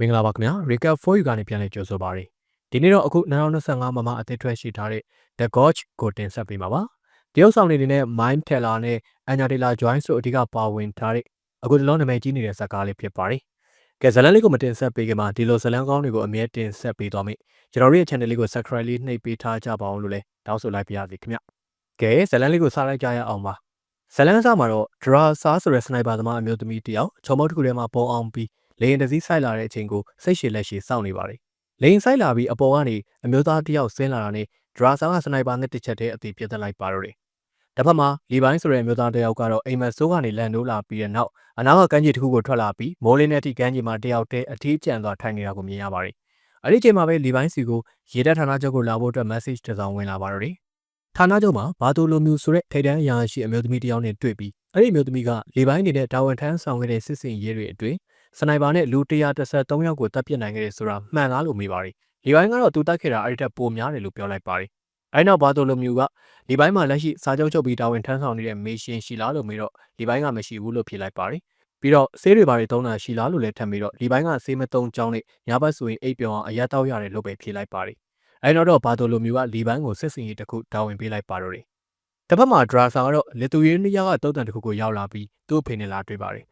မင်္ဂလာပါခင်ဗျာ recap for you ကနေပြန်လည်ကြိုဆိုပါရစေဒီနေ့တော့အခု2025မှာမှအသစ်ထွက်ရှိထားတဲ့ The Gorge ကိုတင်ဆက်ပေးမှာပါတရုတ်ဆောင်နေနေတဲ့ Mind Teller နဲ့ Anya Taylor Joy ဆိုအဓိကပါဝင်ထားတဲ့အခုတလုံးနာမည်ကြီးနေတဲ့ဇာတ်ကားလေးဖြစ်ပါတယ်ကဲဇလန်လေးကိုမတင်ဆက်ပေးခင်မှာဒီလိုဇလန်ကောင်းတွေကိုအမြဲတင်ဆက်ပေးသွားမယ်ကျွန်တော်တို့ရဲ့ channel လေးကို subscribe လေးနှိပ်ပေးထားကြပါအောင်လို့လည်းတောင်းဆိုလိုက်ပါရစေခင်ဗျကဲဇလန်လေးကိုစားလိုက်ကြရအောင်ပါဇလန်စားမှာတော့ Dra စားဆိုတဲ့စနိုက်ပါသမားအမျိုးသမီးတယောက်ချုံမောက်တစ်ခုထဲမှာပုံအောင်ပြီး လေရင်တစည်းဆိုင်လာတဲ့အချိန်ကိုစိတ်ရှည်လက်ရှည်စောင့်နေပါတယ်။လေရင်ဆိုင်လာပြီးအပေါ်ကနေအမျိုးသားတယောက်ဆင်းလာတာနဲ့ဒရာဆာကစနိုက်ပါနဲ့တစ်ချက်တည်းအသေးပြတ်သက်လိုက်ပါတော့တယ်။တစ်ဖက်မှာလီပိုင်းဆိုတဲ့အမျိုးသားတယောက်ကတော့အိမ်မက်ဆိုးကနေလန်နိုးလာပြီးတဲ့နောက်အနားကကမ်းခြေတစ်ခုကိုထွက်လာပြီးမိုးလင်းတဲ့အထိကမ်းခြေမှာတယောက်တည်းအထီးကျန်သွားထိုင်နေတာကိုမြင်ရပါတယ်။အဲ့ဒီချိန်မှာပဲလီပိုင်းစီကိုရေတပ်ဌာနချုပ်ကိုလာဖို့အတွက် message တစ်စောင်ဝင်လာပါတော့တယ်။ဌာနချုပ်မှာဘာတိုလိုမျိုးဆိုတဲ့ထိတ်တန်းအရာရှိအမျိုးသမီးတယောက်နဲ့တွေ့ပြီးအဲ့ဒီအမျိုးသမီးကလေပိုင်းအနေနဲ့တာဝန်ထမ်းဆောင်ခဲ့တဲ့စစ်စင်ရေးတွေအတွင်း စနိုက်ပါနဲ့လူ133ယောက်ကိုတပ်ပစ်နိုင်ခဲ့တယ်ဆိုတာမှန်လားလို့မေးပါတယ်။လီပိုင်းကတော့သူတိုက်ခဲ့တာအဲ့ဒီထက်ပိုများတယ်လို့ပြောလိုက်ပါတယ်။အဲဒီနောက်ဘာတိုလိုမျိုးကလီပိုင်းမှာလက်ရှိစာချုပ်ချုပ်ပြီးတာဝန်ထမ်းဆောင်နေတဲ့မေရှင်ရှိလားလို့မေးတော့လီပိုင်းကမရှိဘူးလို့ဖြေလိုက်ပါတယ်။ပြီးတော့ဆေးတွေဘာတွေသုံးတာရှိလားလို့လည်းထပ်ပြီးတော့လီပိုင်းကဆေးမသုံးကြောင်းနဲ့ညဘက်ဆိုရင်အိပ်ပျော်အောင်အရက်တောက်ရတယ်လို့ပဲဖြေလိုက်ပါတယ်။အဲဒီနောက်တော့ဘာတိုလိုမျိုးကလီပိုင်းကိုစစ်စင်ရေးတစ်ခုတာဝန်ပေးလိုက်ပါတော့တယ်။တစ်ဖက်မှာဒရာဆာကတော့လီတူရေးနီးယားကတုတ်တန်တစ်ခုကိုရောက်လာပြီးသူ့အဖေနဲ့လာတွေ့ပါတယ်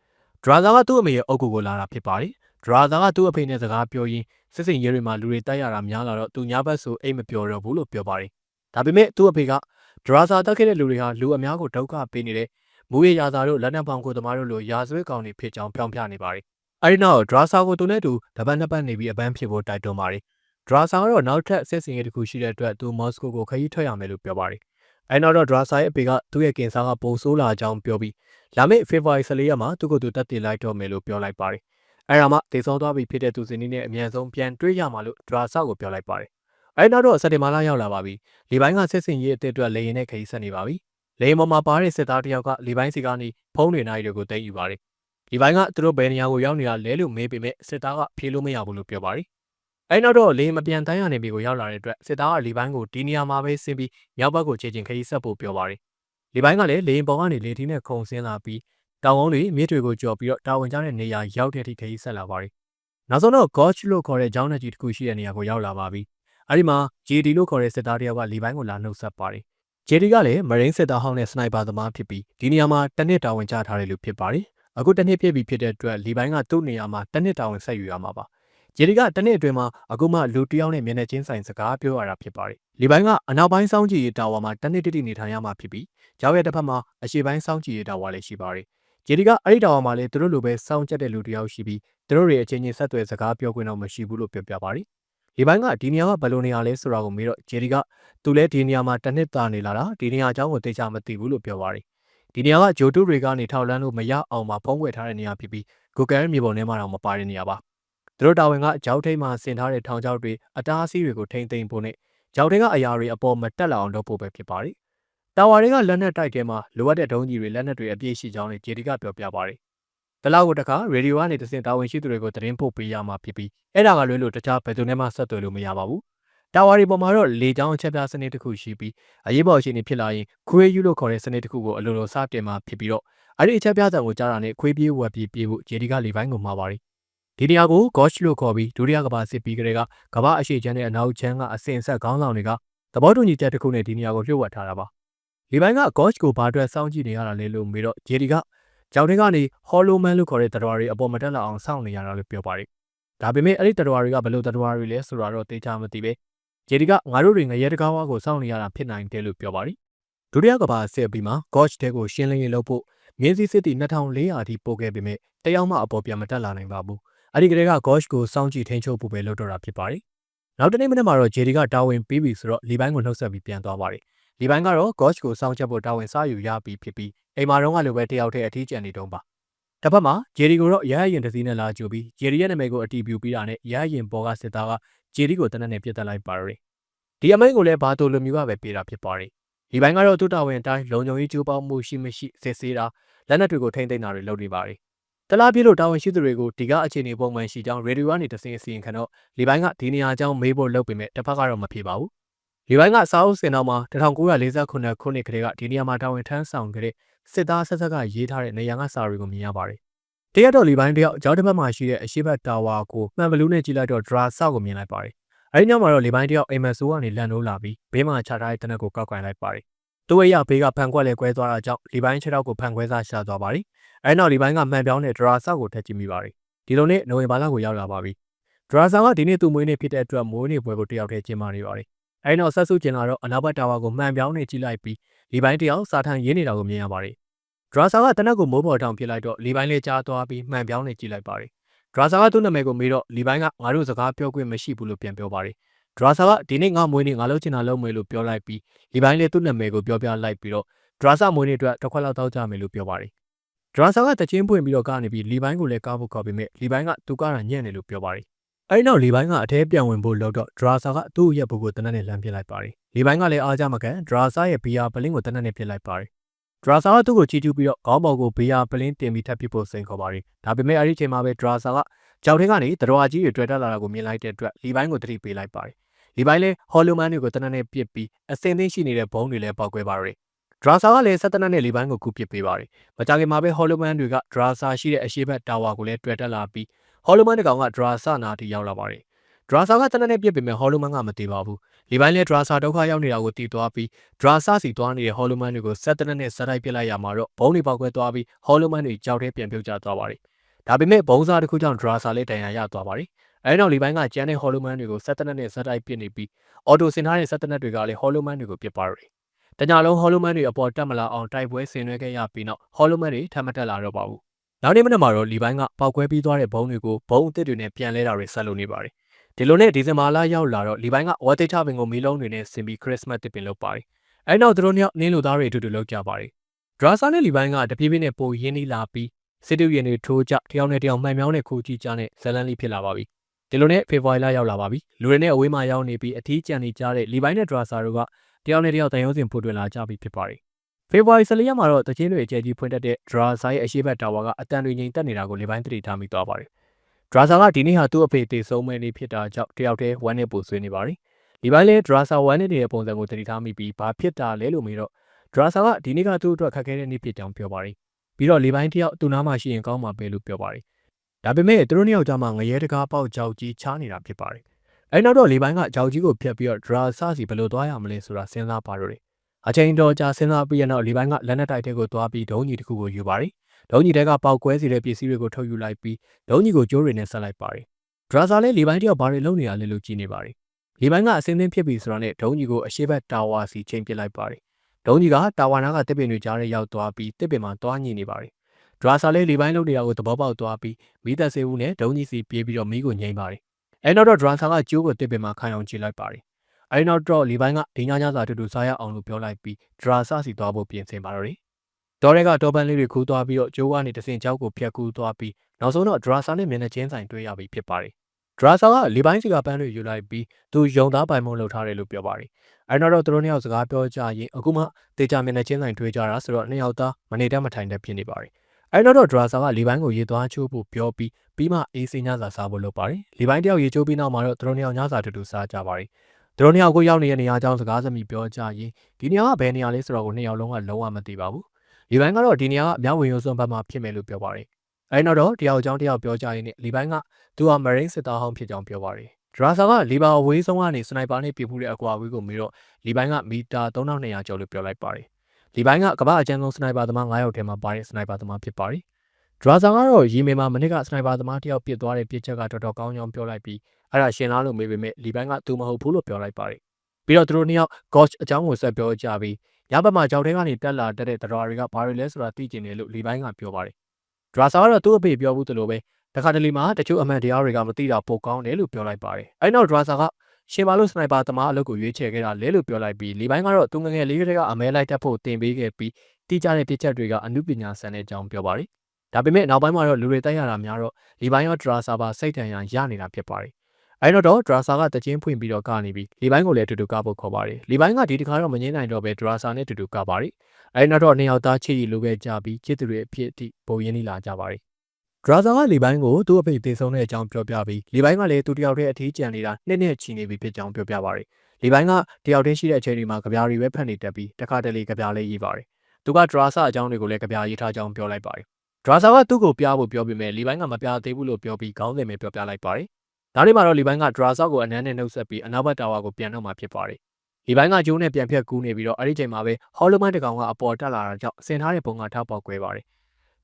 ဒရာဇာကသူ့အမေရဲ့အုပ်ကိုကိုလာတာဖြစ်ပါတယ်။ဒရာဇာကသူ့အဖေနဲ့စကားပြောရင်းစစ်စင်ရဲတွေမှာလူတွေတိုက်ရတာများလာတော့သူညာဘက်ဆိုအိတ်မပြောတော့ဘူးလို့ပြောပါတယ်။ဒါပေမဲ့သူ့အဖေကဒရာဇာတက်ခဲ့တဲ့လူတွေဟာလူအများကိုဒုက္ခပေးနေတဲ့မူရရာဇာတို့လက်နက်ပေါင်ကိုသမားတို့လိုရာဇဝတ်ကောင်တွေဖြစ်ကြောင်းပြောင်းပြနေပါတယ်။အဲဒီနောက်ဒရာဇာကိုသူနဲ့တူတပတ်နှစ်ပတ်နေပြီးအပန်းဖြစ်ဖို့တိုက်တွန်းပါတယ်။ဒရာဇာကတော့နောက်ထပ်စစ်စင်ရဲတစ်ခုရှိတဲ့အတွက်သူမော်စကိုကိုခရီးထွက်ရမယ်လို့ပြောပါတယ်။အဲနောက်တော့ဒရာဆာရဲ့အဖေကသူ့ရဲ့ကင်ဆာကပိုဆိုးလာကြောင်းပြောပြီး လာမယ့်ဖေဖော်ဝါရီ14ရက်မှာသူ့ကိုယ်သူတက်တည်လိုက်တော့မယ်လို့ပြောလိုက်ပါတယ်။အဲဒါမှတေဆုံးသွားပြီဖြစ်တဲ့သူစင်နီနဲ့အမြန်ဆုံးပြန်တွေ့ရမှာလို့ဒရာဆာကိုပြောလိုက်ပါတယ်။အဲနောက်တော့စက်တင်ဘာလရောက်လာပါပြီ။လေပိုင်းကဆက်စင်ရေးအစ်အတွက်လေရင်နဲ့ခရီးဆက်နေပါပြီ။လေရင်ပေါ်မှာပါတဲ့စစ်သားတယောက်ကလေပိုင်းစီကနေဖုန်းတွေနိုင်တွေကိုသိမ်းယူပါတယ်။လေပိုင်းကသူတို့ဘယ်နေရာကိုရောက်နေတာလဲလို့မေးပေမဲ့စစ်သားကဖြေလို့မရဘူးလို့ပြောပါတယ်။အဲနောက်တော့လေမပြန်တန်းရနေပြီကိုရောက်လာတဲ့အတွက်စစ်သားကလေပိုင်းကိုဒီနေရာမှာပဲဆင်းပြီးမြောက်ဘက်ကိုခြေကျင်ခရီးဆက်ဖို့ပြောပါတယ်။ လေပိုင်းကလည်းလေရင်ပေါ်ကနေလေထီးနဲ့ခုံဆင်းလာပြီးတောင်ကုန်းတွေမြစ်တွေကိုကြော်ပြီးတော့တာဝန်ကျတဲ့နေရာရောက်တဲ့အထိခရီးဆက်လာပါတယ်။နောက်ဆုံးတော့ Gotch လို့ခေါ်တဲ့ကျောင်းနယ်ကြီးတစ်ခုရှိတဲ့နေရာကိုရောက်လာပါပြီ။အဲဒီမှာ JD လို့ခေါ်တဲ့စစ်သားတယောက်ကလေပိုင်းကိုလာနှုတ်ဆက်ပါတယ်။ JD ကလည်း Marine စစ်သားဟောင်းနဲ့ Sniper သမားဖြစ်ပြီးဒီနေရာမှာတစ်နှစ်တာဝန်ကျထားတယ်လို့ဖြစ်ပါတယ်။အခုတစ်နှစ်ပြည့်ပြီဖြစ်တဲ့အတွက်လေပိုင်းကသူ့နေရာမှာတစ်နှစ်တာဝန်ဆက်ယူရမှာပါ။ ဂျယ်ဒီကတနေ့အတွင်းမှာအခုမှလူတယောက်နဲ့မျက်နှာချင်းဆိုင်စကားပြောရတာဖြစ်ပါတယ်။လီပိုင်းကအနောက်ပိုင်းစောင်းကြည့်ရေးတာဝါမှာတနေ့တိတိနေထိုင်ရမှာဖြစ်ပြီးကြောက်ရဲ့တစ်ဖက်မှာအရှေ့ပိုင်းစောင်းကြည့်ရေးတာဝါလည်းရှိပါတယ်။ဂျယ်ဒီကအဲ့ဒီတာဝါမှာလည်းသူတို့လိုပဲစောင်းကျက်တဲ့လူတယောက်ရှိပြီးသူတို့တွေအချင်းချင်းဆက်သွယ်စကားပြောခွင့်တော့မရှိဘူးလို့ပြောပြပါတယ်။လီပိုင်းကဒီနေရာကဘယ်လိုနေရာလဲဆိုတာကိုမေးတော့ဂျယ်ဒီကသူလည်းဒီနေရာမှာတနှစ်တာနေလာတာဒီနေရာအကြောင်းကိုသိချမသိဘူးလို့ပြောပါတယ်။ဒီနေရာကဂျိုတူတွေကနေထောက်လန်းလို့မရအောင်မှာဖုံးကွယ်ထားတဲ့နေရာဖြစ်ပြီး Google မြေပုံထဲမှာတော့မပါတဲ့နေရာပါ။ သူတို့တာဝန်ကကြောက်ထိတ်မှဆင်ထားတဲ့ထောင်ချောက်တွေအတားအဆီးတွေကိုထိမ့်သိမ်းဖို့နဲ့ကြောက်ထိတ်ကအရာတွေအပေါ်မတက်လာအောင်လုပ်ဖို့ပဲဖြစ်ပါတယ်။တာဝါတွေကလက်နက်တိုက်ထဲမှာလိုအပ်တဲ့ဒုံးကြီးတွေလက်နက်တွေအပြည့်ရှိကြောင်းလည်းဂျေဒီကပြောပြပါတယ်။တလောက်ကိုတခါရေဒီယိုကနေတစင်တာဝန်ရှိသူတွေကိုသတင်းပို့ပေးရမှာဖြစ်ပြီးအဲ့ဒါကလွဲလို့တခြားဘယ်သူနဲ့မှဆက်သွယ်လို့မရပါဘူး။တာဝါတွေပေါ်မှာတော့လေကြောင်းအချက်ပြစနစ်တစ်ခုရှိပြီးအရေးပေါ်အခြေအနေဖြစ်လာရင်ခွေးယူလို့ခေါ်တဲ့စနစ်တစ်ခုကိုအလိုလိုစတင်မှာဖြစ်ပြီးတော့အဲ့ဒီအချက်ပြတဲ့ကိုကြားတာနဲ့ခွေးပြေးဝက်ပြေးပြေးဖို့ဂျေဒီကလေပိုင်းကိုမှာပါတယ် ဒီနေရာကို Gotch လို့ခေါ်ပြီးဒုတိယကမ္ဘာစစ်ပြီးကလေးကကမ္ဘာအရှိချမ်းနဲ့အနောက်ချမ်းကအစင်ဆက်ခေါင်းဆောင်တွေကသဘောတူညီချက်တစ်ခုနဲ့ဒီနေရာကိုလျှို့ဝှက်ထားတာပါ။ဒီပိုင်းက Gotch ကိုဘာအတွက်စောင့်ကြည့်နေရတာလဲလို့မေးတော့ JD ကကြောင်တွေကနေ Hollow Man လို့ခေါ်တဲ့တတော်ရီအပေါ်မတက်လာအောင်စောင့်နေရတာလို့ပြောပါတယ်။ဒါပေမဲ့အဲ့ဒီတတော်ရီကဘယ်လိုတတော်ရီလဲဆိုတာတော့သိချမသိပဲ။ JD ကငါတို့တွေငရဲတကားဝါကိုစောင့်နေရတာဖြစ်နိုင်တယ်လို့ပြောပါတယ်။ဒုတိယကမ္ဘာစစ်ပြီးမှ Gotch တဲကိုရှင်းလင်းရေးလုပ်ဖို့မြင်းစည်းစစ်တီ2400အထိပို့ခဲ့ပေမဲ့တယောက်မှအပေါ်ပြန်မတက်လာနိုင်ပါဘူး။ အဲ့ဒီကလေးက Gosh ကိုစောင့်ကြည့်ထိန်းချုပ်ဖို့ပဲလုပ်တော့တာဖြစ်ပါတယ်။နောက်တနေ့မနေ့မှာတော့ JD ကတာဝန်ပေးပြီဆိုတော့လီပိုင်းကိုနှုတ်ဆက်ပြီးပြန်သွားပါတယ်။လီပိုင်းကတော့ Gosh ကိုစောင့်ချက်ဖို့တာဝန်စယူရပြီးဖြစ်ပြီးအိမ်မာတော့ကလိုပဲတယောက်တည်းအထီးကျန်နေတုံးပါ။တစ်ဖက်မှာ JD ကိုတော့ရဟရင်တစည်းနဲ့လာကြိုပြီး JD ရဲ့နာမည်ကိုအတီးပြူပြီးတာနဲ့ရဟရင်ပေါ်ကစစ်သားက JD ကိုတနက်နဲ့ပြစ်တက်လိုက်ပါရယ်။ဒီအမိန့်ကိုလည်းဘာတိုလိုမျိုးကပဲပေးတာဖြစ်ပါတယ်။ဒီပိုင်းကတော့သူ့တာဝန်အတိုင်းလုံခြုံရေးကြိုးပေါင်းမှုရှိမရှိစစ်ဆေးတာလက်နက်တွေကိုထိမ့်သိမ်းတာတွေလုပ်နေပါတယ် တလားပြည့်လို့တာဝန်ရှိသူတွေကိုဒီကအခြေအနေပုံမှန်ရှိကြောင်းရေဒီယိုကနေတစင်းအစီရင်ခံတော့လီပိုင်းကဒီနေရာအကြောင်းမေးဖို့လုပ်ပေမဲ့တစ်ဖက်ကတော့မဖြေပါဘူး။လီပိုင်းကစာအုပ်စင်တော်မှာ1948ခုနှစ်ကတည်းကဒီနေရာမှာတာဝန်ထမ်းဆောင်ခဲ့တဲ့စစ်သားဆက်ဆက်ကရေးထားတဲ့နေရာကစာတွေကိုမြင်ရပါတယ်တရက်တော့လီပိုင်းတယောက်ကြောက်တစ်ဖက်မှာရှိတဲ့အရှိဘတ်တာဝါကိုမှန်ဘလူးနဲ့ကြည့်လိုက်တော့ဒရာဆောက်ကိုမြင်လိုက်ပါတယ်။အဲဒီညမှာတော့လီပိုင်းတယောက်အိမ်မက်ဆိုးကနေလန်နိုးလာပြီးဘေးမှာချထားတဲ့တနက်ကိုကောက်ကင်လိုက်ပါတယ်။သူ့ရဲ့ဘေးကဖန်ခွက်လဲကွဲသွားတာကြောင့်လီပိုင်းခြေထောက်ကိုဖန်ခွဲစားရှာသွားပါတယ်။ အဲဒီနောက်လီပိုင်းကမှန်ပြောင်းတဲ့ဒရာဆောက်ကိုထက်ကြည့်မိပါတယ်။ဒီလိုနဲ့နိုဝင်ဘာလကိုရောက်လာပါပြီ။ဒရာဆောက်ကဒီနေ့သူ့မွေးနေ့ဖြစ်တဲ့အတွက်မိုးနေ့ပွဲကိုတယောက်တည်းကျင်းပနေပါတယ်။အဲဒီနောက်ဆက်စုကျင်လာတော့အနောက်ဘက်တာဝါကိုမှန်ပြောင်းနေကြည့်လိုက်ပြီးလီပိုင်းတယောက်စာထန်ရင်းနေတာကိုမြင်ရပါတယ်။ဒရာဆောက်ကတနက်ကိုမိုးပေါ်ထောင်ပြလိုက်တော့လီပိုင်းလေးကြားသွားပြီးမှန်ပြောင်းနေကြည့်လိုက်ပါတယ်။ဒရာဆာကသူ့နာမည်ကိုမေးတော့လီပိုင်းကငါတို့စကားပြောခွင့်မရှိဘူးလို့ပြန်ပြောပါတယ်။ဒရာဆာကဒီနေ့ငါမွေးနေ့ငါလုပ်ချင်တာလုပ်မယ်လို့ပြောလိုက်ပြီးလီပိုင်းလည်းသူ့နာမည်ကိုပြောပြလိုက်ပြီးတော့ဒရာဆာမွေးနေ့အတွက်တစ်ခွက်လောက်တောက်ကြမယ်လို့ပြောပါတယ်။ ဒရာဆာကတချင်းပွင့်ပြီးတော့ကနေပြီးလီပိုင်းကိုလည်းကားဖို့ခေါ်ပြီးမြဲလီပိုင်းကသူကားတာညံ့တယ်လို့ပြောပါတယ်။အဲဒီနောက်လီပိုင်းကအထဲပြန်ဝင်ဖို့လောက်တော့ဒရာဆာကသူ့ရဲ့ဘုတ်ကိုတနက်နဲ့လမ်းပြလိုက်ပါတယ်။လီပိုင်းကလည်းအားကြမကန်ဒရာဆာရဲ့ဘီယာပလင်းကိုတနက်နဲ့ပြစ်လိုက်ပါတယ်ဒရာဆာကသူ့ကိုချီကျူးပြီးတော့ခေါင်းပေါ်ကိုဘေးယာပလင်းတင်ပြီးထပ်ပစ်ဖို့စိန်ခေါ်ပါတယ်။ဒါပေမဲ့အဲ့ဒီချိန်မှာပဲဒရာဆာကကြောက်ထဲကနေတတော်အကြီးတွေတွေ့တက်လာတာကိုမြင်လိုက်တဲ့အတွက်လီပိုင်းကိုတတိပေးလိုက်ပါတယ်။လီပိုင်းလည်းဟော်လိုမန်တွေကိုတနက်နဲ့ပစ်ပြီးအစင်သိမ်းရှိနေတဲ့ဘုံတွေလည်းပေါက်ကွဲပါတယ်။ ဒရာဆာကလည်းဆက်တနက်နဲ့လီပိုင်းကိုကူပစ်ပေးပါတယ်။မကြခင်မှာပဲဟော်လိုမန်တွေကဒရာဆာရှိတဲ့အရှိဘက်တာဝါကိုလည်းတွေ့တက်လာပြီးဟော်လိုမန်တကောင်ကဒရာဆာနာတီရောက်လာပါတယ်။ဒရာဆာကတနက်နဲ့ပြစ်ပေမဲ့ဟော်လိုမန်ကမတည်ပါဘူး။လီပိုင်းလည်းဒရာဆာဒုက္ခရောက်နေတာကိုတည်သွားပြီးဒရာဆာစီသွားနေတဲ့ဟော်လိုမန်တွေကိုဆက်တနက်နဲ့ဆက်တိုက်ပစ်လိုက်ရမှာတော့ဘုံတွေပေါက်ကွဲသွားပြီးဟော်လိုမန်တွေကြောက်ထဲပြန်ပြုတ်ကျသွားပါတယ်။ဒါပေမဲ့ဘုံစားတစ်ခုကြောင့်ဒရာဆာလည်းတန်ရာရသွားပါတယ်။အဲဒီနောက်လီပိုင်းကကျန်တဲ့ဟော်လိုမန်တွေကိုဆက်တနက်နဲ့ဆက်တိုက်ပစ်နေပြီးအော်တိုဆင်ထားတဲ့ဆက်တနက်တွေကလည်းဟော်လိုမန်တွေကိုပစ်ပါတယ်။ တညလုံးဟော်လိုမန်တွေအပေါ်တက်မလာအောင်တိုက်ပွဲဆင်နွှဲခဲ့ရပြီးနောက်ဟော်လိုမန်တွေထပ်မတက်လာတော့ပါဘူး။နောက်နေ့မနက်မှာတော့လီပိုင်းကပောက်ကွဲပြီးသွားတဲ့ဘုံတွေကိုဘုံအစ်စ်တွေနဲ့ပြန်လဲတာတွေဆက်လုပ်နေပါတယ်။ဒီလိုနဲ့ဒီဇင်ဘာလရောက်လာတော့လီပိုင်းကဝတ်တိတ်ချပင်ကိုမီလုံးတွေနဲ့ဆင်ပြီးခရစ်စမတ်တစ်ပင်လုပ်ပါတယ်။အဲနောက်သူတို့နှစ်ယောက်နင်းလူသားတွေအတူတူလုပ်ကြပါတယ်။ဒရာဆာနဲ့လီပိုင်းကတပြေးပြေးနဲ့ပိုရင်းနှီးလာပြီးစစ်တူရင်တွေထိုးကြတယောက်နဲ့တယောက်မှန်မြောင်းနဲ့ခိုးကြည့်ကြနဲ့ဇလန်လေးဖြစ်လာပါပြီ။ဒီလိုနဲ့ဖေဖော်ဝါရီလရောက်လာပါပြီ။လူတွေနဲ့အဝေးမှာရောက်နေပြီးအထီးကျန်နေကြတဲ့လီပိုင်းနဲ့ဒရာဆာတို့က တယောက်နဲ့တယောက်တန်ရုံးစင်ဖို့တွင်လာကြပြီဖြစ်ပါတယ်။ဖေဖော်ဝါရီ14ရက်မှာတော့တချင်းတွေအကျယ်ကြီးဖွင့်တတ်တဲ့ဒရာဆာရဲ့အရှိတ်တာဝါကအတန်တွေငိန်တက်နေတာကိုလီပိုင်းသတိထားမိသွားပါတယ်။ဒရာဆာကဒီနေ့ဟာသူ့အဖေတေဆုံးမဲ့နေ့ဖြစ်တာကြောင့်တယောက်တည်းဝမ်းနဲ့ပူဆွေးနေပါတယ်။ဒီပိုင်းလဲဒရာဆာဝမ်းနေတဲ့ပုံစံကိုသတိထားမိပြီးဘာဖြစ်တာလဲလို့မေးတော့ဒရာဆာကဒီနေ့ကသူ့အတွက်ခက်ခဲတဲ့နေ့ဖြစ်ကြောင်းပြောပါတယ်။ပြီးတော့လီပိုင်းတယောက်သူ့နားမှာရှိရင်ကောင်းမှာပဲလို့ပြောပါတယ်။ဒါပေမဲ့သူတို့နှစ်ယောက်ကြားမှာငရဲတကားပေါက်ကြောက်ကြီးချားနေတာဖြစ်ပါတယ်။ အဲနောက်တော့လီပိုင်းကကြောက်ကြီးကိုဖျက်ပြီးတော့ဒရာဆာစီဘယ်လိုသွားရမလဲဆိုတာစဉ်းစားပါတော့တယ်။အချိန်တော်ကြာစဉ်းစားပြီးရတော့လီပိုင်းကလက်နက်တိုက်တဲ့ကိုသွားပြီးဒုံးကြီးတစ်ခုကိုယူပါတယ်။ဒုံးကြီးတဲကပေါက်ကွဲစီတဲ့ပစ္စည်းတွေကိုထုတ်ယူလိုက်ပြီးဒုံးကြီးကိုကျိုးတွေနဲ့ဆက်လိုက်ပါတယ်။ဒရာဆာလည်းလီပိုင်းတယောက်ဘာတွေလုပ်နေရလဲလို့ကြည့်နေပါတယ်။လီပိုင်းကအစင်းသင်းဖြစ်ပြီးဆိုတာနဲ့ဒုံးကြီးကိုအရှိဘက်တာဝါစီချိန်ပစ်လိုက်ပါတယ်။ဒုံးကြီးကတာဝါနာကတစ်ပင်တွေကြားထဲရောက်သွားပြီးတစ်ပင်မှာတွားညင်နေပါတယ်။ဒရာဆာလည်းလီပိုင်းလုပ်နေတာကိုသဘောပေါက်သွားပြီးမိသက်စေဦးနဲ့ဒုံးကြီးစီပြေးပြီးတော့မိကိုငိမ့်ပါတယ်။ အဲနောက်တော့ဒရာဆာကကျိုးကိုတစ်ပင်မှာခိုင်အောင်ကြည့်လိုက်ပါတယ်။အဲဒီနောက်တော့လီပိုင်းကဒီညညစာတူတူစားရအောင်လို့ပြောလိုက်ပြီးဒရာဆာစီသွားဖို့ပြင်ဆင်ပါတော့တယ်။ဒေါ်ရဲကတော်ပန်လေးတွေခူးသွားပြီးတော့ကျိုးကနေတဆင်ကြောက်ကိုဖျက်ကူးသွားပြီးနောက်ဆုံးတော့ဒရာဆာနဲ့မျက်နှာချင်းဆိုင်တွေ့ရပြီဖြစ်ပါတယ်။ဒရာဆာကလီပိုင်းစီကပန်းတွေယူလိုက်ပြီးသူယုံသားပိုင်မုံလှုပ်ထားတယ်လို့ပြောပါတယ်။အဲနောက်တော့သူတို့နှစ်ယောက်စကားပြောကြရင်အခုမှတေချာမျက်နှာချင်းဆိုင်တွေ့ကြတာဆိုတော့နှစ်ယောက်သားမနေတတ်မထိုင်တတ်ဖြစ်နေပါတယ်။ အဲနောက်တော့ဒရာဆာကလီပိုင်းကိုရေသွားချိုးဖို့ပြောပြီးပြီးမှအေးစိညစာစားဖို့လုပ်ပါတယ်။လီပိုင်းတယောက်ရေချိုးပြီးနောက်မှာတော့သူတို့နှစ်ယောက်ညစာတူတူစားကြပါတယ်။သူတို့နှစ်ယောက်ကိုရောက်နေတဲ့နေရာအကြောင်းစကားစမြည်ပြောကြရင်ဒီနေရာကဘယ်နေရာလဲဆိုတော့ကိုနှစ်ယောက်လုံးကလုံးဝမသိပါဘူး။လီပိုင်းကတော့ဒီနေရာကအများဝင်ရုံစွန်းဘက်မှာဖြစ်မယ်လို့ပြောပါတယ်။အဲနောက်တော့တယောက်အကြောင်းတယောက်ပြောကြရင်လီပိုင်းကသူကမရင်းစစ်သားဟောင်းဖြစ်ကြောင်းပြောပါတယ်။ဒရာဆာကလီဘာအဝေးဆုံးကနေစနိုက်ပါနဲ့ပြစ်မှုတဲ့အကွာအဝေးကိုမေးတော့လီပိုင်းကမီတာ3200ကျော်လို့ပြောလိုက်ပါတယ်။ လီပိုင်းကကမ္ဘာအကျဉ်းဆုံးစနိုက်ပါသမား9ယောက်ထဲမှာပါတဲ့စနိုက်ပါသမားဖြစ်ပါတယ်။ဒရာဆာကတော့ရီမေမှာမနစ်ကစနိုက်ပါသမားတယောက်ပြစ်သွားတဲ့ပြစ်ချက်ကတော်တော်ကောင်းကြောင်းပြောလိုက်ပြီးအဲ့ဒါရှင်လားလို့မေးပေမဲ့လီပိုင်းကသူမဟုတ်ဘူးလို့ပြောလိုက်ပါတယ်။ပြီးတော့သူတို့နှစ်ယောက် Gosh အကြောင်းကိုဆက်ပြောကြပြီးညဘက်မှာကြောက်ထဲကနေတက်လာတက်တဲ့တတော်တွေကဘာတွေလဲဆိုတာသိကျင်တယ်လို့လီပိုင်းကပြောပါတယ်။ဒရာဆာကတော့သူ့အဖေပြောဘူးသလိုပဲတခါတလေမှာတချို့အမှန်တရားတွေကမသိတာပိုကောင်းတယ်လို့ပြောလိုက်ပါတယ်။အဲနောက်ဒရာဆာက ရှင်ဘာလို့စနိုက်ပါသမားအလုပ်ကိုရွေးချယ်ခဲ့တာလဲလို့ပြောလိုက်ပြီးလီပိုင်းကတော့သူငငယ်လေးကလေးကအမဲလိုက်တက်ဖို့တင်ပေးခဲ့ပြီးတိကျတဲ့ပြစ်ချက်တွေကအမှုပညာဆန်တဲ့အကြောင်းပြောပါတယ်။ဒါပေမဲ့နောက်ပိုင်းမှာတော့လူတွေတိုက်ရတာများတော့လီပိုင်းရောဒရာဆာပါစိတ်တန်ရန်ရနေတာဖြစ်ပါတယ်။အဲတော့ဒရာဆာကတချင်းဖွင့်ပြီးတော့ကနေပြီးလီပိုင်းကိုလည်းအတူတူကဖို့ခေါ်ပါတယ်။လီပိုင်းကဒီတခါတော့မငင်းနိုင်တော့ပဲဒရာဆာနဲ့အတူတူကပါတယ်။အဲနောက်တော့နှစ်ယောက်သားချစ်ရီလိုခဲ့ကြပြီးချစ်သူတွေအဖြစ်အထိပုံရင်းနေလာကြပါတယ် ဒရာဇာကလီပိုင်းကိုသူ့အဖေတည်ဆုံးတဲ့အကြောင်းပြောပြပြီးလီပိုင်းကလည်းသူတယောက်တည်းအထီးကျန်နေတာနှစ်နှစ်ချီနေပြီဖြစ်ကြောင်းပြောပြပါတယ်။လီပိုင်းကတယောက်တည်းရှိတဲ့အချိန်တွေမှာကြပြားတွေပဲဖတ်နေတတ်ပြီးတခါတလေကြပြားလေးရေးပါတယ်။သူကဒရာဇာအကြောင်းတွေကိုလည်းကြပြားရေးထားကြောင်းပြောလိုက်ပါတယ်ဒရာဆာကသူ့ကိုပြဖို့ပြောပြီးမဲ့လီပိုင်းကမပြသေးဘူးလို့ပြောပြီးခေါင်းစဉ်ပဲပြောပြလိုက်ပါတယ်။ဒါနဲ့မှတော့လီပိုင်းကဒရာဆာကိုအနမ်းနဲ့နှုတ်ဆက်ပြီးအနောက်ဘက်တာဝါကိုပြန်တော့မှဖြစ်ပါတယ်။လီပိုင်းကဂျိုးနဲ့ပြန်ဖြတ်ကူးနေပြီးတော့အဲ့ဒီချိန်မှာပဲဟော်လိုမန်တကောင်ကအပေါ်တက်လာတာကြောင့်ဆင်ထားတဲ့ပုံကထောက်ပေါက်ကွဲပါတယ်။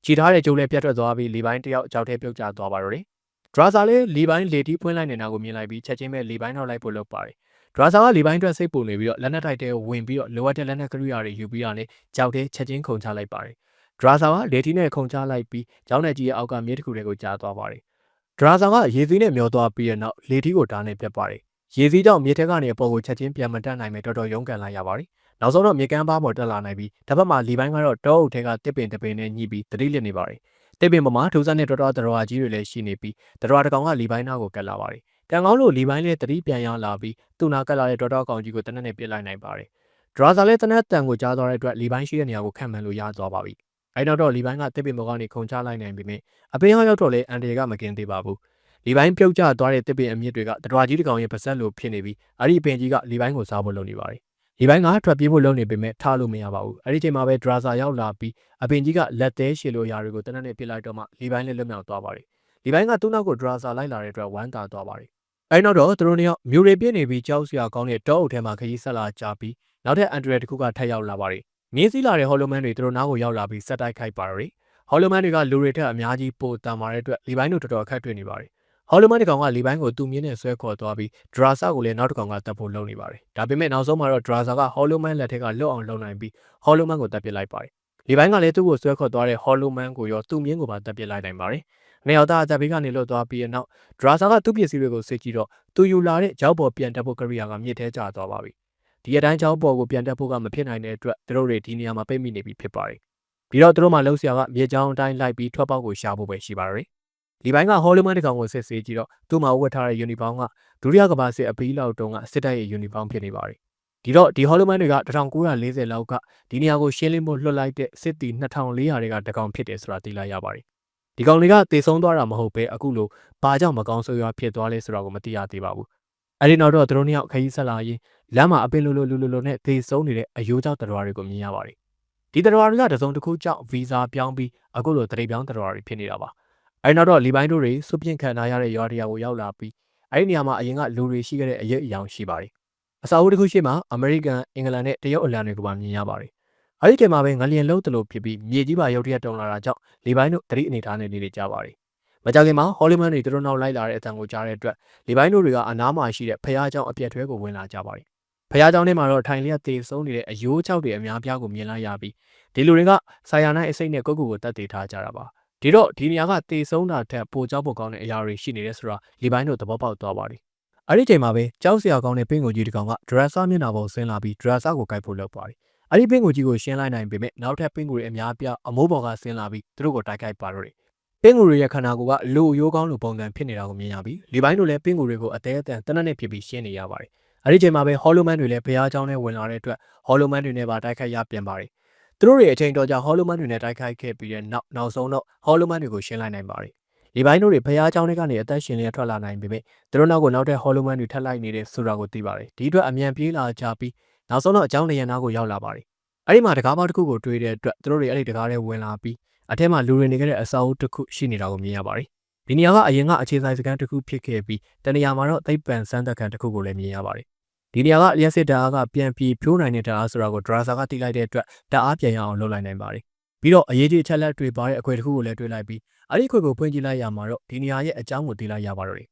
ကြည်ထားတဲ့ဂျိုးလည်းပြတ်ထွက်သွားပြီးလီပိုင်းတယောက်ကြောက်ထဲပြုတ်ကျသွားပါတော့တယ်။ဒရာဆာလည်းလီပိုင်းလေတီးဖွင့်လိုက်နေတာကိုမြင်လိုက်ပြီးချက်ချင်းပဲလီပိုင်းထောက်လိုက်ဖို့လုပ်ပါတယ်။ဒရာဆာကလီပိုင်းအတွက်စိတ်ပူနေပြီးတော့လက်နက်တိုက်တဲကိုဝင်ပြီးတော့လိုအပ်တဲ့လက်နက်ကရိယာတွေယူပြီးတော့ကြောက်ထဲချက်ချင်းခုန်ချလိုက်ပါတယ်။ဒရာဆာကလေတီနဲ့ခုန်ချလိုက်ပြီးကျောင်းနယ်ကြီးရဲ့အောက်ကမြေတစ်ခုတွေကိုကြားသွားပါတယ်။ဒရာဆာကရေစီးနဲ့မျောသွားပြီးတဲ့နောက်လေတီကိုဓာတ်နဲ့ပြတ်ပါတယ်။ရေစီးကြောင့်မြေထက်ကနေအပေါ်ကိုချက်ချင်းပြန်မတက်နိုင်မဲ့တော်တော်ရုန်းကန်လိုက်ရပါတယ်။ နောက်ဆုံးတော့မြေကမ်းပါးပေါ်တက်လာနိုင်ပြီးတစ်ဖက်မှာလီပိုင်းကတော့တောအုပ်ထဲကတစ်ပင်တစ်ပင်နဲ့ညှိပြီးတတိလစ်နေပါတယ်။တစ်ပင်ပေါ်မှာထူးဆန်းတဲ့တော်တော်တရဝါကြီးတွေလည်းရှိနေပြီးတရဝါတစ်ကောင်ကလီပိုင်းနာကိုကတ်လာပါတယ်။ကံကောင်းလို့လီပိုင်းလည်းတတိပြန်ရောက်လာပြီးသူ့နာကတ်လာတဲ့တော်တော်ကောင်ကြီးကိုတနက်နဲ့ပြစ်လိုက်နိုင်ပါတယ်။ဒရာဇာလည်းတနက်တန်ကိုကြားသွားတဲ့အတွက်လီပိုင်းရှိတဲ့နေရာကိုခံမှန်လို့ရသွားပါပြီ။အဲဒီနောက်တော့လီပိုင်းကတစ်ပင်ပေါ်ကနေခုန်ချလိုက်နိုင်ပြီးမြင်အပင်ဟောက်ရောက်တော့လေအန်တီကမကင်းသေးပါဘူး။လီပိုင်းပြုတ်ကျသွားတဲ့တစ်ပင်အမြင့်တွေကတရဝါကြီးတစ်ကောင်ရဲ့ပါဆက်လိုဖြစ်နေပြီးအဲ့ဒီပင်ကြီးကလီပိုင်းကိုစားဖို့လုပ်နေပါတယ်။ ဒီဘိုင်းကထွက်ပြေးဖို့လုပ်နေပေမဲ့ထားလို့မရပါဘူး။အဲ့ဒီချိန်မှာပဲဒရာဇာရောက်လာပြီးအပင်ကြီးကလက်သေးရှည်လိုရာတွေကိုတနက်နဲ့ပြစ်လိုက်တော့မှလီဘိုင်းလည်းလွတ်မြောက်သွားပါတယ်။လီဘိုင်းကသူ့နောက်ကိုဒရာဇာလိုက်လာတဲ့အတွက်ဝမ်းသာသွားပါတယ်။အဲ့နောက်တော့သူတို့နှစ်ယောက်မြူတွေပြည့်နေပြီးကြောက်စရာကောင်းတဲ့တောအုပ်ထဲမှာခရီးဆက်လာကြပြီးနောက်ထပ်အန်ဒရယ်တစ်ခုကထပ်ရောက်လာပါတယ်။မြင်းစည်းလာတဲ့ဟော်လိုမန်တွေသူတို့နားကိုရောက်လာပြီးဆက်တိုက်ခိုက်ပါတော့တယ်။ဟော်လိုမန်တွေကလူတွေထက်အများကြီးပိုတန်မာတဲ့အတွက်လီဘိုင်းတို့တော်တော်အခက်တွေ့နေပါတယ်။ ဟော်လိုမန်တကောင်ကလီဘိုင်းကိုသူ့မြင်းနဲ့ဆွဲခေါ်သွားပြီးဒရာဆာကိုလည်းနောက်တစ်ကောင်ကတပ်ဖို့လုပ်နေပါတယ်။ဒါပေမဲ့နောက်ဆုံးမှာတော့ဒရာဆာကဟော်လိုမန်လက်ထက်ကလွတ်အောင်လုပ်နိုင်ပြီးဟော်လိုမန်ကိုတပ်ပစ်လိုက်ပါတယ်။လီဘိုင်းကလည်းသူ့ကိုဆွဲခေါ်သွားတဲ့ဟော်လိုမန်ကိုရောသူ့မြင်းကိုပါတပ်ပစ်လိုက်နိုင်ပါတယ်။နေရောက်သားအကြဘေးကနေလွတ်သွားပြီးတဲ့နောက်ဒရာဆာကသူ့ပစ္စည်းတွေကိုစစ်ကြည့်တော့သူယူလာတဲ့ကြောက်ပေါ်ပြန်တက်ဖို့ကရိယာကမြစ်ထဲကျသွားပါပြီ။ဒီအတိုင်းကြောက်ပေါ်ကိုပြန်တက်ဖို့ကမဖြစ်နိုင်တဲ့အတွက်သူတို့တွေဒီနေရာမှာပိတ်မိနေပြီဖြစ်ပါတယ်။ပြီးတော့သူတို့မှလှုပ်ရှားကမြေချောင်းအတိုင်းလိုက်ပြီးထွက်ပေါက်ကိုရှာဖို့ပဲရှိပါတော့တယ်။ လီပိုင်းကဟော်လီမန်တကောင်ကိုစစ်ဆေးကြည့်တော့သူ့မှာဝတ်ထားတဲ့ယူနီဖောင်းကဒုတိယကမ္ဘာစစ်အပီးလောက်တုန်းကစစ်တပ်ရဲ့ယူနီဖောင်းဖြစ်နေပါတယ်။ဒီတော့ဒီဟော်လီမန်တွေက1940လောက်ကဒီနေရာကိုရှင်းလင်းဖို့လွှတ်လိုက်တဲ့စစ်တီ2400တွေကတကောင်ဖြစ်တယ်ဆိုတာသိလိုက်ရပါတယ်။ဒီကောင်တွေကတေဆုံးသွားတာမဟုတ်ပဲအခုလိုဘာကြောင့်မကောင်းဆိုးရွားဖြစ်သွားလဲဆိုတာကိုမသိရသေးပါဘူး။အဲဒီနောက်တော့သူတို့နှစ်ယောက်ခရီးဆက်လာရင်လမ်းမှာအပင်လိုလိုလိုလိုလိုနဲ့တေဆုံးနေတဲ့အယိုးကြောက်တရားတွေကိုမြင်ရပါတယ်။ဒီတရားတွေကတစုံတစ်ခုကြောင့်ဗီဇာပြောင်းပြီးအခုလိုတရေပြောင်းတရားတွေဖြစ်နေတာပါ။ အဲဒီနောက်တော့လီပိုင်းတို့တွေစုပြင့်ခံထားရတဲ့ရွာတရားကိုရောက်လာပြီးအဲဒီနေရာမှာအရင်ကလူတွေရှိခဲ့တဲ့အရေးအယောင်ရှိပါတယ်။အစာအုပ်တစ်ခုရှိမှအမေရိကန်အင်္ဂလန်နဲ့တရုတ်အလံတွေကိုပါမြင်ရပါတယ်။အဲဒီချိန်မှာပဲငလျင်လုံးတလို့ဖြစ်ပြီးမြေကြီးပါရုတ်တရက်တုံလာတာကြောင့်လီပိုင်းတို့တတိအနေထားနဲ့နေနေကြပါတယ်။မကြခင်မှာဟောလီမန်တွေသူတို့နောက်လိုက်လာတဲ့အတန်ကိုကြားတဲ့အတွက်လီပိုင်းတို့တွေကအနားမှာရှိတဲ့ဖះเจ้าအပြက်ထွဲကိုဝင်လာကြပါတယ်။ဖះเจ้าထဲမှာတော့ထိုင်လျက်တေဆုံးနေတဲ့အယိုးချောက်တွေအများပြားကိုမြင်လိုက်ရပြီးဒီလူတွေကဆာယာနိုင်အစိတ်နဲ့ကိုကုကိုတတ်တည်ထားကြတာပါ။ ဒီတော့ဒီနေရာကတေဆုံးတာထက်ပိုကြောက်ဖို့ကောင်းတဲ့အရာတွေရှိနေတယ်ဆိုတာလီပိုင်းတို့သဘောပေါက်သွားပါတယ်။အဲ့ဒီချိန်မှာပဲကြောက်စရာကောင်းတဲ့ပင်ကိုကြီးတစ်ကောင်ကဒရက်ဆာမျက်နှာပေါ်ဆင်းလာပြီးဒရက်ဆာကိုကိုက်ဖို့လုပ်ပါတယ်။အဲ့ဒီပင်ကိုကြီးကိုရှင်းလိုက်နိုင်ပေမဲ့နောက်ထပ်ပင်ကိုတွေအများပြားအမိုးပေါ်ကဆင်းလာပြီးသူတို့ကိုတိုက်ခိုက်ပါတော့တယ်။ပင်ကိုတွေရဲ့ခန္ဓာကိုယ်ကလူရိုးကောင်းလိုပုံစံဖြစ်နေတာကိုမြင်ရပြီးလီပိုင်းတို့လည်းပင်ကိုတွေကိုအသေးအတန်တနက်နဲ့ဖြစ်ပြီးရှင်းနေရပါတယ်။အဲ့ဒီချိန်မှာပဲဟော်လိုမန်တွေလည်းဘုရားကျောင်းထဲဝင်လာတဲ့အတွက်ဟော်လိုမန်တွေနဲ့ပါတိုက်ခိုက်ရပြန်ပါတယ်။ သူတို့တွေအချိန်တော်ကြာဟော်လိုမန်တွေနဲ့တိုက်ခိုက်ခဲ့ပြီးတဲ့နောက်နောက်ဆုံးတော့ဟော်လိုမန်တွေကိုရှင်းလိုက်နိုင်ပါတယ်။ဒီပိုင်းတို့တွေဖျားเจ้าတွေကနေအသက်ရှင်လျက်ထွက်လာနိုင်ပေမဲ့သူတို့နောက်ကိုနောက်တဲ့ဟော်လိုမန်တွေထပ်လိုက်နေတဲ့ဆိုတာကိုသိပါတယ်။ဒီအတွက်အမြန်ပြေးလာကြပြီးနောက်ဆုံးတော့အကြောင်းလျက်နားကိုရောက်လာပါတယ်။အဲ့ဒီမှာတကားပေါက်တစ်ခုကိုတွေ့တဲ့အတွက်သူတို့တွေအဲ့ဒီတကားထဲဝင်လာပြီးအထက်မှာလူတွေနေခဲ့တဲ့အစာအုပ်တစ်ခုရှိနေတာကိုမြင်ရပါတယ်။ဒီနေရာကအရင်ကအခြေဆိုင်စကန်တစ်ခုဖြစ်ခဲ့ပြီးတနေရာမှာတော့သိပ္ပံစမ်းသပ်ခံတစ်ခုကိုလည်းမြင်ရပါတယ်။ ဒီနေရာကလျှက်စစ်ဓာတ်အားကပြန်ပြီးဖြိုးနိုင်တဲ့ဓာတ်အားဆိုတာကိုဒရာဆာကတိလိုက်တဲ့အတွက်ဓာတ်အားပြန်ရအောင်လုပ်လိုက်နိုင်ပါတယ်။ပြီးတော့အရေးကြီးအချက်လက်တွေပါတဲ့အခွေတစ်ခုကိုလည်းတွေ့လိုက်ပြီးအဲ့ဒီခွေကိုဖွင့်ကြည့်လိုက်ရမှာတော့ဒီနေရာရဲ့အကြောင်းကိုသိလိုက်ရပါတော့တယ်။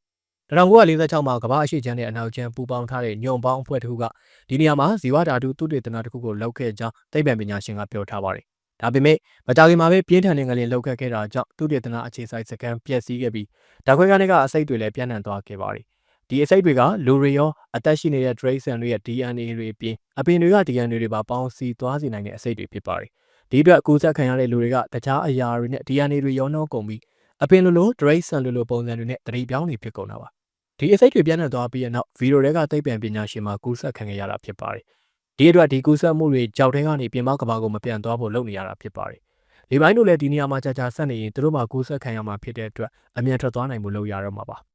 1946မှာကမ္ဘာအရှိချမ်းနဲ့အနောက်ချမ်းပူပေါင်းထားတဲ့ညွန်ပေါင်းအဖွဲ့တစ်ခုကဒီနေရာမှာဇီဝဓာတုသုတေသနတစ်ခုကိုလုပ်ခဲ့ကြောင်းသိပ္ပံပညာရှင်ကပြောထားပါတယ်။ဒါပေမဲ့မကြာခင်မှာပဲပြင်းထန်တဲ့ငလျင်လောက်ခဲ့ခဲ့တာကြောင့်သုတေသနအခြေစိုက်စကန်ပျက်စီးခဲ့ပြီးဓာတ်ခွဲကနေကအစိတ်တွေလည်းပြန့်နှံ့သွားခဲ့ပါတယ်။ ဒီအစိတ်တွေကလူတွေရောအသက်ရှိနေတဲ့ trace တွေရဲ့ DNA တွေအပြင်အပင်တွေက DNA တွေပါပေါင်းစည်းသွားစေနိုင်တဲ့အစိတ်တွေဖြစ်ပါတယ်။ဒီအတွက်ကူးစက်ခံရတဲ့လူတွေကတခြားအရာတွေနဲ့ DNA တွေရောနှောကုန်ပြီးအပင်လိုလို trace ဆန်လိုလိုပုံစံတွေနဲ့တတိပြောင်းနေဖြစ်ကုန်တာပါ။ဒီအစိတ်တွေပြန့်နှံ့သွားပြီးတဲ့နောက်ဗီဒီယိုတွေကသိပ္ပံပညာရှင်မှကူးစက်ခံခဲ့ရတာဖြစ်ပါတယ်။ဒီအတွက်ဒီကူးစက်မှုတွေကြောက်ထဲကနေပြင်ပကဘာကိုမပြန်သွားဖို့လုပ်နေရတာဖြစ်ပါတယ်။လေပိုင်းတို့လည်းဒီနေရာမှာကြာကြာဆက်နေရင်သူတို့မှကူးစက်ခံရမှာဖြစ်တဲ့အတွက်အမြန်ထွက်သွားနိုင်မှုလုပ်ရတော့မှာပါ။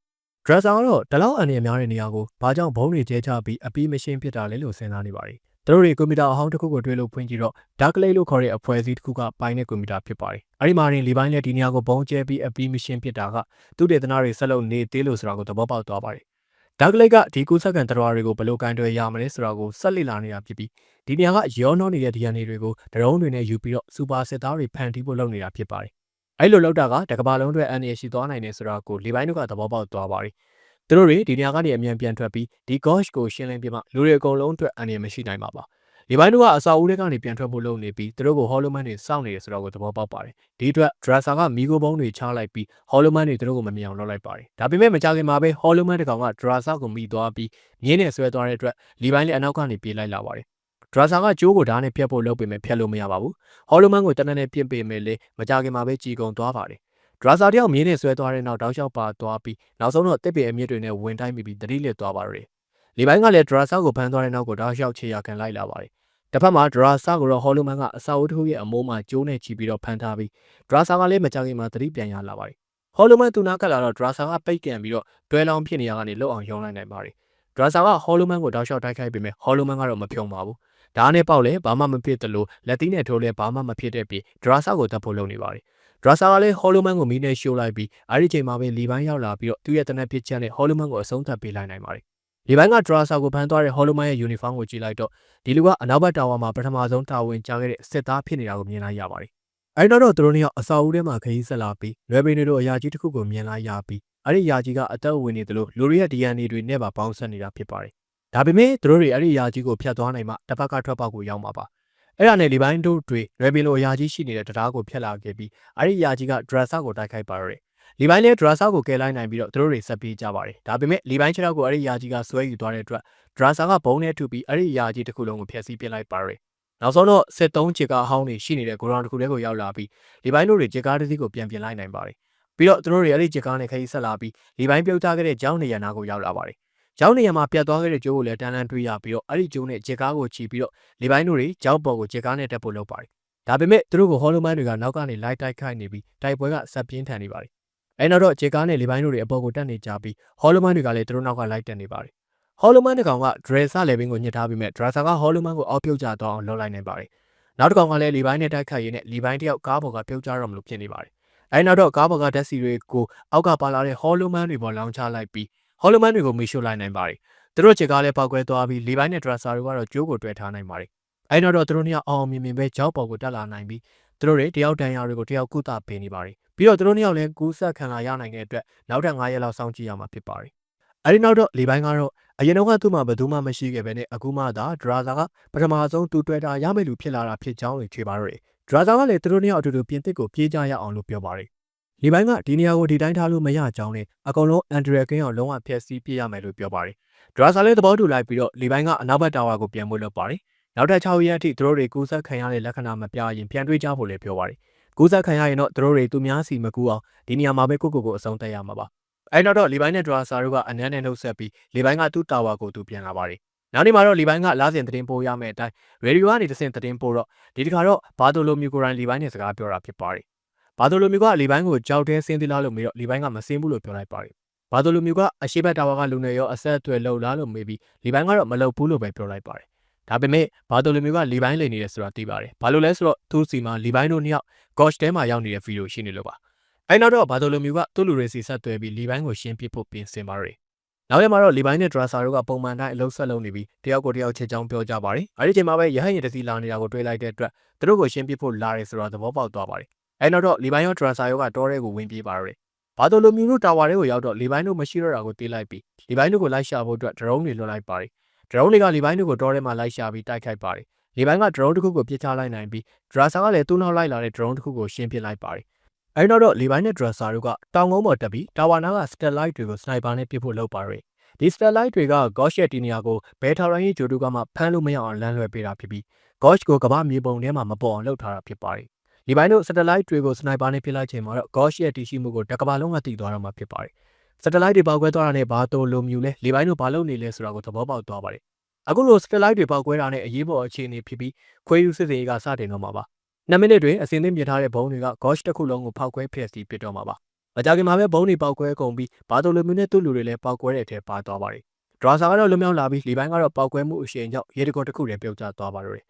Dresser ကတော့ဒီလောက်အန်ရများတဲ့နေရာကိုဘာကြောင့်ဘုံတွေကျဲချပြီးအပီးမရှင်းဖြစ်တာလဲလို့စဉ်းစားနေပါတယ်။သူတို့တွေကွန်ပျူတာအဟောင်းတစ်ခုကိုတွေ့လို့ဖွင့်ကြည့်တော့ Dark Lake လို့ခေါ်တဲ့အဖွဲ့အစည်းတစ်ခုကပိုင်တဲ့ကွန်ပျူတာဖြစ်ပါတယ်။အဲဒီမှာရင်လီပိုင်းနဲ့ဒီနေရာကိုပုံကျဲပြီးအပီးမရှင်းဖြစ်တာကသူတေသနာတွေဆက်လုပ်နေသေးလို့ဆိုတာကိုသဘောပေါက်သွားပါတယ်။ Dark Lake ကဒီကူးစက်ကန်တရားတွေကိုဘယ်လိုကန်တွယ်ရမလဲဆိုတာကိုဆက်လက်လာနေတာဖြစ်ပြီးဒီနေရာကရောနှောနေတဲ့ DNA တွေကိုဒရုန်းတွေနဲ့ယူပြီးတော့စူပါစစ်သားတွေဖန်တီးဖို့လုပ်နေတာဖြစ်ပါတယ်။ အဲဒီလိုလုပ်တာကတကဘာလုံးတွေအန်ရရှိသွားနိုင်တယ်ဆိုတာကိုလီပိုင်းတို့ကသဘောပေါက်သွားပါတယ်။သူတို့တွေဒီနေရာကနေအမြန်ပြန်ထွက်ပြီးဒီ Gosh ကိုရှင်းလင်းပြမှလူတွေအကုန်လုံးအတွက်အန်ရမရှိနိုင်ပါပါ။ဒီပိုင်းတို့ကအစာဦးတွေကနေပြန်ထွက်ဖို့လုပ်နေပြီးသူတို့ကို Hollow Man တွေစောင့်နေတယ်ဆိုတော့ကိုသဘောပေါက်ပါတယ်။ဒီအတွက် Dresser ကမီကိုဘုံတွေချလိုက်ပြီး Hollow Man တွေသူတို့ကိုမမြင်အောင်လုပ်လိုက်ပါတယ်။ဒါပေမဲ့မကြခင်မှာပဲ Hollow Man တစ်ကောင်က Dresser ကိုမိသွားပြီးမြင်းနဲ့ဆွဲသွားတဲ့အတွက်လီပိုင်းလည်းအနောက်ကနေပြေးလိုက်လာပါတယ်။ Dresser ကကျိုးကိုဓာတ်နဲ့ဖျက်ဖို့လုပ်ပေမဲ့ဖျက်လို့မရပါဘူး။ Hollow Man ကိုတနက်နဲ့ပြစ်ပေမဲ့လေမကြခင်မှာပဲကြည်ကုန်သွားပါတယ်။ Dresser တယောက်မြင်းနဲ့ဆွဲသွားတဲ့နောက်တောက်လျှောက်ပါသွားပြီးနောက်ဆုံးတော့တစ်ပင်အမြင့်တွေနဲ့ဝင်တိုင်းပြီးတတိလစ်သွားပါတယ်။လီပိုင်းကလည်း Dresser ကိုဖမ်းသွားတဲ့နောက်ကိုတောက်လျှောက်ခြေရခံလိုက်လာပါတယ်။တစ်ဖက်မှာ Dresser ကိုတော့ Hollow Man ကအစာအုပ်တစ်ခုရဲ့အမိုးမှာကျိုးနဲ့ချီပြီးတော့ဖမ်းထားပြီး Dresser ကလည်းမကြခင်မှာတတိပြန်ရလာပါတယ်။ Hollow Man သူနာကပ်လာတော့ Dresser ကပိတ်ကန်ပြီးတော့တွဲလောင်းဖြစ်နေရကနေလောက်အောင်ရုံးလိုက်နိုင်ပါတယ်။ Dresser က Hollow Man ကိုတောက်လျှောက်တိုက်ခိုက်ပေမဲ့ Hollow Man ကတော့မဖြုံပါဘူး။ ဒါနဲ့ပေါက်လဲဘာမှမဖြစ်သလိုလက်သီးနဲ့ထိုးလဲဘာမှမဖြစ်တဲ့ပြီး Dresser ကိုတတ်ဖို့လုပ်နေပါတယ်။ Dresser ကလည်း Hollow Man ကိုမီးနဲ့ရှို့လိုက်ပြီးအဲ့ဒီချိန်မှာပဲလီပိုင်းရောက်လာပြီးတော့သူ့ရဲ့တနက်ဖြစ်ချက်နဲ့ Hollow Man ကိုအဆုံးသတ်ပေးလိုက်နိုင်ပါတယ်။လီပိုင်းက Dresser ကိုဖမ်းသွားတဲ့ Hollow Man ရဲ့ uniform ကိုကြည့်လိုက်တော့ဒီလူကအနောက်ဘက်တာဝါမှာပထမဆုံးတာဝန်ကျခဲ့တဲ့စစ်သားဖြစ်နေတာကိုမြင်လိုက်ရပါတယ်။အဲဒီတော့သူတို့နှစ်ယောက်အစာအုပ်ထဲမှာခရီးဆက်လာပြီးလွယ်ပင်တွေတို့အရာကြီးတစ်ခုကိုမြင်လိုက်ရပြီးအဲ့ဒီအရာကြီးကအသက်ဝင်နေသလိုလူတွေရဲ့ DNA တွေနဲ့ပါပေါင်းဆက်နေတာဖြစ်ပါတယ်။ ဒါပေမဲ့သူတို့တွေအဲ့ဒီအရာကြီးကိုဖျက်သွားနိုင်မှတစ်ဖက်ကထွက်ပေါက်ကိုရောက်မှာပါ။အဲ့ဒါနဲ့လီပိုင်းတို့တွေလွယ်ပင်လိုအရာကြီးရှိနေတဲ့တရားကိုဖျက်လာခဲ့ပြီးအဲ့ဒီအရာကြီးက Dresser ကိုတိုက်ခိုက်ပါတော့တယ်။လီပိုင်းလည်း Dresser ကိုကယ်လိုက်နိုင်ပြီးတော့သူတို့တွေဆက်ပြေးကြပါတယ်။ဒါပေမဲ့လီပိုင်းခြေထောက်ကိုအဲ့ဒီအရာကြီးကဆွဲယူသွားတဲ့အတွက် Dresser ကဘုံနဲ့ထုပြီးအဲ့ဒီအရာကြီးတစ်ခုလုံးကိုဖျက်ဆီးပစ်လိုက်ပါတော့တယ်။နောက်ဆုံးတော့စစ်သုံးချစ်ကားအဟောင်းတွေရှိနေတဲ့ဂိုရောင်တစ်ခုတည်းကိုရောက်လာပြီးလီပိုင်းတို့တွေချစ်ကားတစ်စီးကိုပြန်ပြင်လိုက်နိုင်ပါတယ်။ပြီးတော့သူတို့တွေအဲ့ဒီချစ်ကားနဲ့ခရီးဆက်လာပြီးလီပိုင်းပြုတ်ထားခဲ့တဲ့ကျောင်းနေရနာကိုရောက်လာပါတယ်။ ကျောင်းနေရမှာပြတ်သွားခဲ့တဲ့ကျိုးကိုလည်းတန်းတန်းတွေးရပြီးတော့အဲ့ဒီကျိုးနဲ့ချစ်ကားကိုချီပြီးတော့လီပိုင်းတို့တွေကျောင်းပေါ်ကိုချစ်ကားနဲ့တက်ဖို့လုပ်ပါတယ်။ဒါပေမဲ့သူတို့ကိုဟောလိုမန်တွေကနောက်ကနေလိုက်တိုက်ခိုက်နေပြီးတိုက်ပွဲကဆက်ပြင်းထန်နေပါတယ်။အဲနောက်တော့ချစ်ကားနဲ့လီပိုင်းတို့တွေအပေါ်ကိုတက်နေကြပြီးဟောလိုမန်တွေကလည်းသူတို့နောက်ကလိုက်တက်နေပါတယ်။ဟောလိုမန်တစ်ကောင်က Dresser လေဘင်းကိုညှစ်ထားပြီးမဲ့ Dresser ကဟောလိုမန်ကိုအောက်ပြုတ်ကျသွားအောင်လုပ်လိုက်နိုင်ပါတယ်။နောက်တစ်ကောင်ကလည်းလီပိုင်းနဲ့တိုက်ခိုက်ရင်းနဲ့လီပိုင်းတယောက်ကားပေါ်ကပြုတ်ကျတော့မလို့ဖြစ်နေပါတယ်။အဲနောက်တော့ကားပေါ်ကဓာတ်စီတွေကိုအောက်ကပါလာတဲ့ဟောလိုမန်တွေပေါ်လောင်းချလိုက်ပြီး ဟောလိုမန်တွေကိုမီရှို့လိုက်နိုင်ပါတယ်။သူတို့ချစ်ကားလည်းပောက်ကွဲသွားပြီးလီပိုင်းနဲ့ Dresser တို့ကတော့ကြိုးကိုတွဲထားနိုင်ပါတယ်။အဲနောက်တော့သူတို့နှစ်ယောက်အောင်မြင်မြင်ပဲကြောက်ပေါ်ကိုတက်လာနိုင်ပြီးသူတို့တွေတယောက်တန်ရာတွေကိုတယောက်ကုသပေးနေပါတယ်။ပြီးတော့သူတို့နှစ်ယောက်လည်းကူးဆက်ခံလာရနိုင်တဲ့အတွက်နောက်ထပ်9ရက်လောက်စောင့်ကြည့်ရမှာဖြစ်ပါတယ်။အဲဒီနောက်တော့လီပိုင်းကတော့အရင်တော့ကသူ့မှာဘယ်သူမှမရှိခဲ့ပဲနဲ့အခုမှသာဒရာဇာကပထမဆုံးသူတွေ့တာရမယ့်လူဖြစ်လာတာဖြစ်ကြောင်းတွေထွေပါတော့တယ်။ဒရာဇာကလည်းသူတို့နှစ်ယောက်အတူတူပြင်သစ်ကိုပြေးကြရအောင်လို့ပြောပါတယ်။ လီပိုင်းကဒီနေရာကိုဒီတိုင်းထားလို့မရကြောင်းနဲ့အကောင်လုံးအန်ဒရယ်ကင်းအောင်လုံးဝဖျက်ဆီးပြရမယ်လို့ပြောပါတယ်။ဒရာဇာလည်းသဘောတူလိုက်ပြီးတော့လီပိုင်းကအနောက်ဘက်တာဝါကိုပြန်ဖို့လုပ်ပါတယ်။နောက်ထပ်6ရက်အထိသူတို့တွေကူးဆက်ခံရတဲ့လက္ခဏာမပြရင်ပြန်တွေ့ကြဖို့လည်းပြောပါတယ်။ကူးဆက်ခံရရင်တော့သူတို့တွေသူများစီမကူအောင်ဒီနေရာမှာပဲကိုကိုကိုအဆုံးသတ်ရမှာပါ။အဲနောက်တော့လီပိုင်းနဲ့ဒရာဆာတို့ကအနန်းနဲ့နှုတ်ဆက်ပြီးလီပိုင်းကသူ့တာဝါကိုသူပြန်လာပါတယ်။နောက်နေ့မှာတော့လီပိုင်းကလာစဉ်သတင်းပို့ရမယ့်အတိုင်းရေဒီယိုကနေတဆင့်သတင်းပို့တော့ဒီတခါတော့ဘာတိုလိုမြူကိုရိုင်းလီပိုင်းနဲ့စကားပြောတာဖြစ်ပါတယ်။ ဘာတိုလိုမြူကလီပိုင်းကိုကြောက်တဲဆင်းသီးလားလို့မေးတော့လီပိုင်းကမဆင်းဘူးလို့ပြောလိုက်ပါတယ်။ဘာတိုလိုမြူကအရှိဘက်တာဝါကလူနေရောအဆက်အသွယ်လှုပ်လားလို့မေးပြီးလီပိုင်းကတော့မလှုပ်ဘူးလို့ပဲပြောလိုက်ပါတယ်။ဒါပေမဲ့ဘာတိုလိုမြူကလီပိုင်းလိန်နေတယ်ဆိုတာသိပါတယ်။ဘာလို့လဲဆိုတော့သူ့စီမှာလီပိုင်းတို့နှစ်ယောက် Gosh ထဲမှာရောက်နေတဲ့ဗီဒီယိုရှိနေလို့ပါ။အဲနောက်တော့ဘာတိုလိုမြူကသူ့လူတွေစီဆက်သွဲပြီးလီပိုင်းကိုရှင်းပြဖို့ပြင်ဆင်ပါတယ်။နောက်ရက်မှာတော့လီပိုင်းနဲ့ဒရာဆာတို့ကပုံမှန်တိုင်းအလုံးဆက်လုံးနေပြီးတယောက်ကိုတယောက်ချစ်ချောင်းပြောကြပါတယ်။အဲဒီချိန်မှာပဲရဟန်းရင်တစီလာနေတာကိုတွေ့လိုက်တဲ့အတွက်သူတို့ကိုရှင်းပြဖို့လာတယ်ဆိုတော့သဘောပေါက်သွားပါတယ်။ အဲနောက်တော့လီပိုင်းရောဒရာဆာရောကတောထဲကိုဝင်ပြေးပါတော့တယ်။ဘာတိုလိုမြူတို့တာဝါတွေကိုရောက်တော့လီပိုင်းတို့မရှိတော့တာကိုသိလိုက်ပြီးလီပိုင်းတို့ကိုလိုက်ရှာဖို့အတွက်ဒရုန်းတွေလွှတ်လိုက်ပါတယ်။ဒရုန်းတွေကလီပိုင်းတို့ကိုတောထဲမှာလိုက်ရှာပြီးတိုက်ခိုက်ပါတယ်။လီပိုင်းကဒရုန်းတစ်ခုကိုပစ်ချလိုက်နိုင်ပြီးဒရာဆာကလည်းသူ့နောက်လိုက်လာတဲ့ဒရုန်းတစ်ခုကိုရှင်းပြလိုက်ပါတယ်။အဲဒီနောက်တော့လီပိုင်းနဲ့ဒရာဆာတို့ကတောင်ကုန်းပေါ်တက်ပြီးတာဝါနာကစတက်လိုက်တွေကိုစနိုက်ပါနဲ့ပစ်ဖို့လုပ်ပါရယ်။ဒီစတက်လိုက်တွေက Gosh ရဲ့တီနီယာကိုဘဲထော်ရန်ရဲ့ဂျိုတူကမှဖမ်းလို့မရအောင်လမ်းလွှဲပေးတာဖြစ်ပြီး Gosh ကိုကမ္ဘာမြေပုံထဲမှာမပေါ်အောင်လုပ်ထားတာဖြစ်ပါတယ်။ လီပိုင်းတို့စတက်လိုက်တွေကိုစနိုက်ပါနဲ့ပစ်လိုက်ချိန်မှာတော့ Gosh ရဲ့တီရှိမှုကိုတကဘာလုံးကသိသွားတော့မှာဖြစ်ပါတယ်။စတက်လိုက်တွေပေါက်ကွဲသွားတာနဲ့ဘာတိုလိုမြူလဲလီပိုင်းတို့ဘာလုပ်နေလဲဆိုတာကိုသဘောပေါက်သွားပါတယ်။အခုလိုစတက်လိုက်တွေပေါက်ကွဲတာနဲ့အရေးပေါ်အခြေအနေဖြစ်ပြီးခွဲယူစစ်စေးကစတင်တော့မှာပါ။2မိနစ်တွင်အစင်းသင်းမြင်ထားတဲ့ဘုံတွေက Gosh တစ်ခုလုံးကိုဖောက်ခွဲဖျက်ဆီးပစ်တော့မှာပါ။မကြခင်မှာပဲဘုံတွေပေါက်ကွဲကုန်ပြီးဘာတိုလိုမြူနဲ့သူ့လူတွေလည်းပေါက်ကွဲတဲ့အထက်ပါသွားပါတယ်။ဒရာဆာကတော့လွန်မြောက်လာပြီးလီပိုင်းကတော့ပောက်ကွဲမှုအရှိန်ကြောင့်ရေတခွန်တစ်ခုတည်းပြုတ်ကျသွားပါတော့တယ်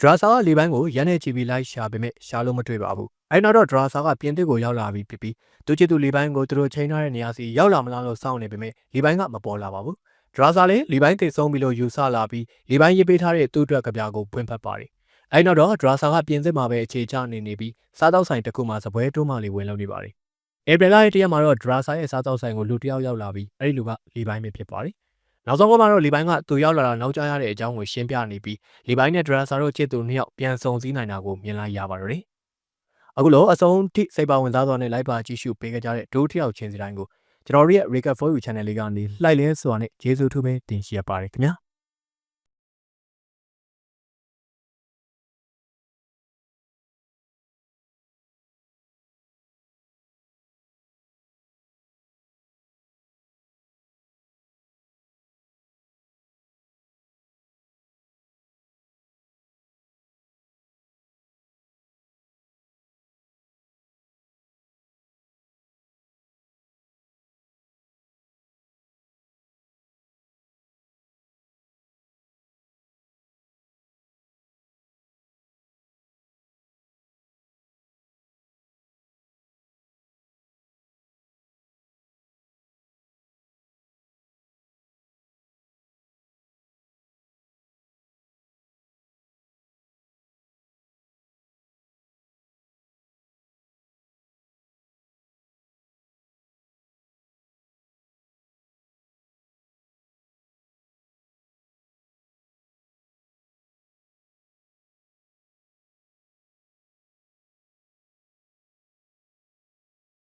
ဒရာဆာကလီပိုင်းကိုရန်နဲ့ချီပြီးလိုက်ရှာပေမဲ့ရှာလို့မတွေ့ပါဘူးအဲဒီနောက်တော့ဒရာဆာကပြင်သစ်ကိုရောက်လာပြီးဖြစ်ပြီးသူချစ်သူလီပိုင်းကိုသူတို့ချိန်ထားတဲ့နေရာစီရောက်လာမလားလို့စောင့်နေပေမဲ့လီပိုင်းကမပေါ်လာပါဘူးဒရာဆာလည်းလီပိုင်းတိတ်ဆုံးပြီးလို့ယူဆလာပြီးလီပိုင်းရေးပေးထားတဲ့သူ့အတွက်ကပြားကိုဖွင့်ဖတ်ပါတယ်အဲဒီနောက်တော့ဒရာဆာကပြင်သစ်မှာပဲအခြေချနေနေပြီးစားတောက်ဆိုင်တစ်ခုမှာစပွဲတိုးမှလေးဝင်လုပ်နေပါတယ်ဧပြီလရဲ့တရက်မှာတော့ဒရာဆာရဲ့စားတောက်ဆိုင်ကိုလူတစ်ယောက်ရောက်လာပြီးအဲဒီလူကလီပိုင်းပဲဖြစ်ပါတယ် နောက်ဆုံးကမှတော့လီပိုင်းကသူရောက်လာတာနောက်ကျရတဲ့အကြောင်းကိုရှင်းပြနေပြီးလီပိုင်းနဲ့ဒရာဆာတို့ချစ်သူနှစ်ယောက်ပြန်ဆုံစည်းနိုင်တာကိုမြင်လိုက်ရပါတော့တယ်အခုလို့အဆုံးထိစိတ်ပါဝင်စားစွာနဲ့လိုက်ပါကြည့်ရှုပေးကြတဲ့ဒိုးတစ်ယောက်ချင်းစီတိုင်းကိုကျွန်တော်တို့ရဲ့ Record for You Channel လေးကနေလှိုက်လဲစွာနဲ့ကျေးဇူးထူးပဲတင်ရှိရပါတယ်ခင်ဗျာ